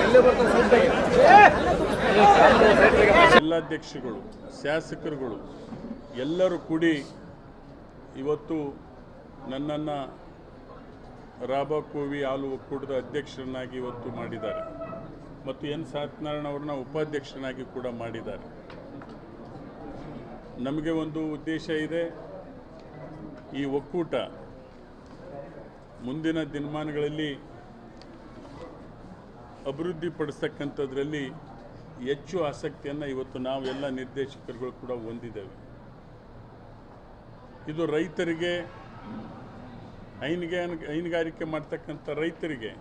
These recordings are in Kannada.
ಇಲ್ಲೇ ಬರ್ತಾರೆ ಜಿಲ್ಲಾಧ್ಯಕ್ಷರುಗಳು, ಶಾಸಕರುಗಳು ಎಲ್ಲರೂ ಕೂಡಿ ಇವತ್ತು ನನ್ನನ್ನು ರಾಬಕೋವಿ ಹಾಲು ಒಕ್ಕೂಟದ ಅಧ್ಯಕ್ಷರನ್ನಾಗಿ ಇವತ್ತು ಮಾಡಿದ್ದಾರೆ. ಮತ್ತು ಎನ್ ಸತ್ಯನಾರಾಯಣ ಅವ್ರನ್ನ ಉಪಾಧ್ಯಕ್ಷರನ್ನಾಗಿ ಕೂಡ ಮಾಡಿದ್ದಾರೆ. ನಮಗೆ ಒಂದು ಉದ್ದೇಶ ಇದೆ. ಈ ಒಕ್ಕೂಟ ಮುಂದಿನ ದಿನಮಾನಗಳಲ್ಲಿ ಅಭಿವೃದ್ಧಿಪಡಿಸ್ತಕ್ಕಂಥದ್ರಲ್ಲಿ ಹೆಚ್ಚು ಆಸಕ್ತಿಯನ್ನು ಇವತ್ತು ನಾವು ಎಲ್ಲ ನಿರ್ದೇಶಕರುಗಳು ಕೂಡ ಹೊಂದಿದ್ದೇವೆ. ಇದು ರೈತರಿಗೆ ಹೈನುಗೆ ಹೈನುಗಾರಿಕೆ ಮಾಡ್ತಕ್ಕಂಥ ರೈತರಿಗೆ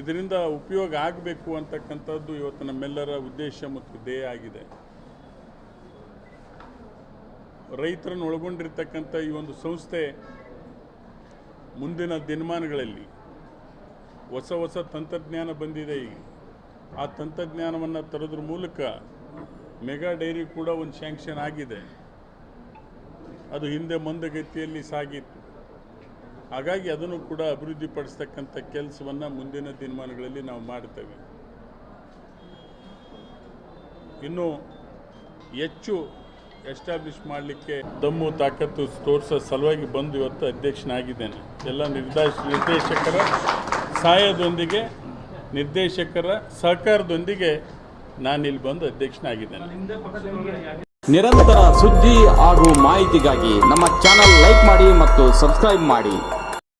ಇದರಿಂದ ಉಪಯೋಗ ಆಗಬೇಕು ಅಂತಕ್ಕಂಥದ್ದು ಇವತ್ತು ನಮ್ಮೆಲ್ಲರ ಉದ್ದೇಶ ಮತ್ತು ಧ್ಯೇಯ ಆಗಿದೆ. ರೈತರನ್ನು ಒಳಗೊಂಡಿರ್ತಕ್ಕಂಥ ಈ ಒಂದು ಸಂಸ್ಥೆ ಮುಂದಿನ ದಿನಮಾನಗಳಲ್ಲಿ ಹೊಸ ಹೊಸ ತಂತ್ರಜ್ಞಾನ ಬಂದಿದೆ ಈಗ. ಆ ತಂತ್ರಜ್ಞಾನವನ್ನು ತರೋದ್ರ ಮೂಲಕ ಮೆಗಾ ಡೈರಿ ಕೂಡ ಒಂದು ಸ್ಯಾಂಕ್ಷನ್ ಆಗಿದೆ. ಅದು ಹಿಂದೆ ಮಂದಗತಿಯಲ್ಲಿ ಸಾಗಿತ್ತು. ಹಾಗಾಗಿ ಅದನ್ನು ಕೂಡ ಅಭಿವೃದ್ಧಿಪಡಿಸ್ತಕ್ಕಂಥ ಕೆಲಸವನ್ನು ಮುಂದಿನ ದಿನಮಾನಗಳಲ್ಲಿ ನಾವು ಮಾಡ್ತೇವೆ. ಇನ್ನು ಹೆಚ್ಚು ಎಸ್ಟಾಬ್ಲಿಷ್ ಮಾಡಲಿಕ್ಕೆ ದಮ್ಮು ತಾಕತ್ತು ತೋರಿಸೋ ಸಲುವಾಗಿ ಬಂದು ಇವತ್ತು ಅಧ್ಯಕ್ಷನಾಗಿದ್ದೇನೆ. ಎಲ್ಲ ನಿರ್ದೇಶ ನಿರ್ದೇಶಕರ ಸಹಾಯದೊಂದಿಗೆ ನಿರ್ದೇಶಕರ ಸಹಕಾರದೊಂದಿಗೆ ನಾನಿಲ್ಲಿ ಬಂದು ಅಧ್ಯಕ್ಷನಾಗಿದ್ದೇನೆ. ನಿರಂತರ ಸುದ್ದಿ ಹಾಗೂ ಮಾಹಿತಿಗಾಗಿ ನಮ್ಮ ಚಾನಲ್ ಲೈಕ್ ಮಾಡಿ ಮತ್ತು ಸಬ್ಸ್ಕ್ರೈಬ್ ಮಾಡಿ.